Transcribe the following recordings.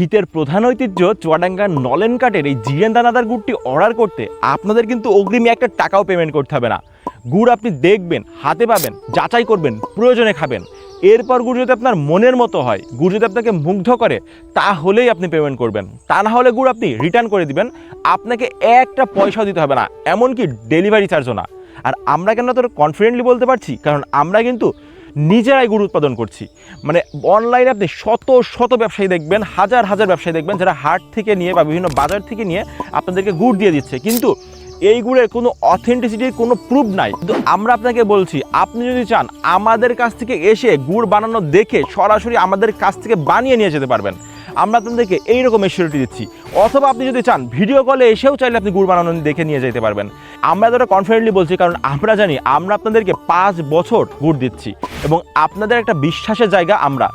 শীতের প্রধান ঐতিহ্য চুয়াডাঙ্গার নলেন কাঠের এই জিরেন দানাদার গুড়টি অর্ডার করতে আপনাদের কিন্তু অগ্রিম একটা টাকাও পেমেন্ট করতে হবে না। গুড় আপনি দেখবেন, হাতে পাবেন, যাচাই করবেন, প্রয়োজনে খাবেন। এরপর গুড় যদি আপনার মনের মতো হয়, গুড় যদি আপনাকে মুগ্ধ করে, তাহলেই আপনি পেমেন্ট করবেন। তা না হলে গুড় আপনি রিটার্ন করে দিবেন। আপনাকে একটা পয়সাও দিতে হবে না, এমনকি ডেলিভারি চার্জও না। আর আমরা কেন তোর কনফিডেন্টলি বলতে পারছি? কারণ আমরা কিন্তু নিজেরাই গুড় উৎপাদন করছি। মানে অনলাইনে আপনি শত শত ব্যবসায়ী দেখবেন, হাজার হাজার ব্যবসায়ী দেখবেন যারা হাট থেকে নিয়ে বা বিভিন্ন বাজার থেকে নিয়ে আপনাদেরকে গুড় দিয়ে দিচ্ছে। কিন্তু এই গুড়ের কোনো অথেন্টিসিটির কোনো প্রুফ নাই। কিন্তু আমরা আপনাকে বলছি, আপনি যদি চান আমাদের কাছ থেকে এসে গুড় বানানো দেখে সরাসরি আমাদের কাছ থেকে বানিয়ে নিয়ে যেতে পারবেন। আমরা আপনাদেরকে এইরকম এসিউরিটি দিচ্ছি। অথবা আপনি যদি চান ভিডিও কলে এসেও চাইলে আপনি গুড় বানানো দেখে নিয়ে যেতে পারবেন। আমরা এতটা কনফিডেন্টলি বলছি কারণ আমরা জানি আমরা আপনাদেরকে পাঁচ বছর গুড় দিচ্ছি এবং আপনাদের একটা বিশ্বাসের জায়গা আমরা।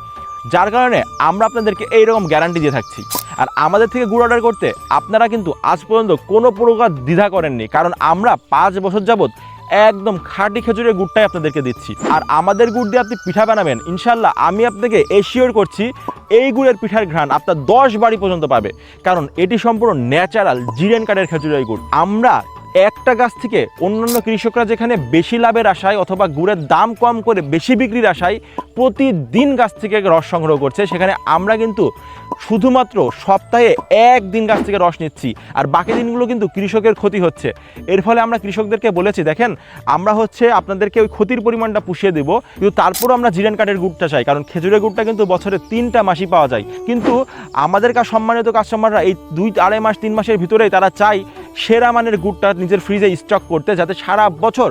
যার কারণে আমরা আপনাদেরকে এইরকম গ্যারান্টি দিয়ে থাকছি। আর আমাদের থেকে গুড় অর্ডার করতে আপনারা কিন্তু আজ পর্যন্ত কোনো প্রকার দ্বিধা করেননি। কারণ আমরা পাঁচ বছর যাবত একদম খাঁটি খেজুরের গুড়টাই আপনাদেরকে দিচ্ছি। আর আমাদের গুড় দিয়ে আপনি পিঠা বানাবেন ইনশাল্লাহ আমি আপনাকে এশিওর করছি, এই গুড়ের পিঠার ঘ্রাণ আপনার দশ বাড়ি পর্যন্ত পাবে। কারণ এটি সম্পূর্ণ ন্যাচারাল জিরেন কাঠের খেজুরের গুড়। আমরা একটা গাছ থেকে অন্যান্য কৃষকরা যেখানে বেশি লাভের আশায় অথবা গুড়ের দাম কম করে বেশি বিক্রির আশায় প্রতিদিন গাছ থেকে রস সংগ্রহ করছে, সেখানে আমরা কিন্তু শুধুমাত্র সপ্তাহে একদিন গাছ থেকে রস নিচ্ছি আর বাকি দিনগুলো কিন্তু কৃষকের ক্ষতি হচ্ছে। এর ফলে আমরা কৃষকদেরকে বলেছি, দেখেন, আমরা হচ্ছে আপনাদেরকে ওই ক্ষতির পরিমাণটা পুষিয়ে দেবো, কিন্তু তারপরও আমরা জিরেন কাঠের গুড়টা চাই, কারণ খেজুরের গুড়টা কিন্তু বছরে তিনটা মাসই পাওয়া যায়। কিন্তু আমাদের কাছে সম্মানিত কাস্টমাররা এই দুই আড়াই মাস, তিন মাসের ভিতরেই তারা চাই সেরা মানের গুড়টা নিজের ফ্রিজে স্টক করতে যাতে সারা বছর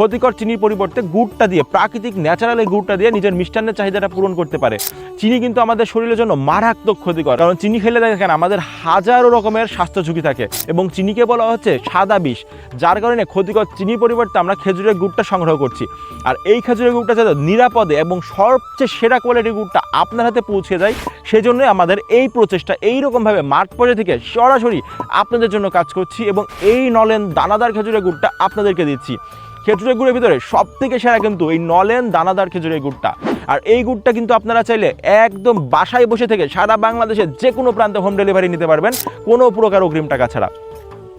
ক্ষতিকর চিনির পরিবর্তে গুড়টা দিয়ে, প্রাকৃতিক ন্যাচারাল এই গুড়টা দিয়ে নিজের মিষ্টান্নের চাহিদাটা পূরণ করতে পারে। চিনি কিন্তু আমাদের শরীরের জন্য মারাত্মক ক্ষতিকর। কারণ চিনি খেলে দেখেন আমাদের হাজারো রকমের স্বাস্থ্য ঝুঁকি থাকে এবং চিনিকে বলা হচ্ছে সাদা বিষ, যার কারণে ক্ষতিকর চিনির পরিবর্তে আমরা খেজুরের গুড়টা সংগ্রহ করছি। আর এই খেজুরের গুড়টা যাতে নিরাপদে এবং সবচেয়ে সেরা কোয়ালিটির গুড়টা আপনার হাতে পৌঁছে যায়, সেজন্যই আমাদের এই প্রচেষ্টা এইরকমভাবে মাঠ পর্যায়ে থেকে সরাসরি আপনাদের জন্য কাজ করছি এবং এই নলেন দানাদার খেজুরের গুড়টা আপনাদেরকে দিচ্ছি। খেজুরের গুড়ের ভিতরে সব থেকে সেরা কিন্তু এই নলেন দানাদার খেজুরের গুড়টা। আর এই গুড়টা কিন্তু আপনারা চাইলে একদম বাসায় বসে থেকে সারা বাংলাদেশের যে কোনো প্রান্তে হোম ডেলিভারি নিতে পারবেন, কোনো প্রকার অগ্রিম টাকা ছাড়া।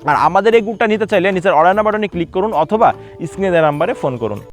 আর আমাদের এই গুড়টা নিতে চাইলে নিচের অর্ডার বাটনে ক্লিক করুন অথবা স্ক্রিনে দেওয়া নাম্বারে ফোন করুন।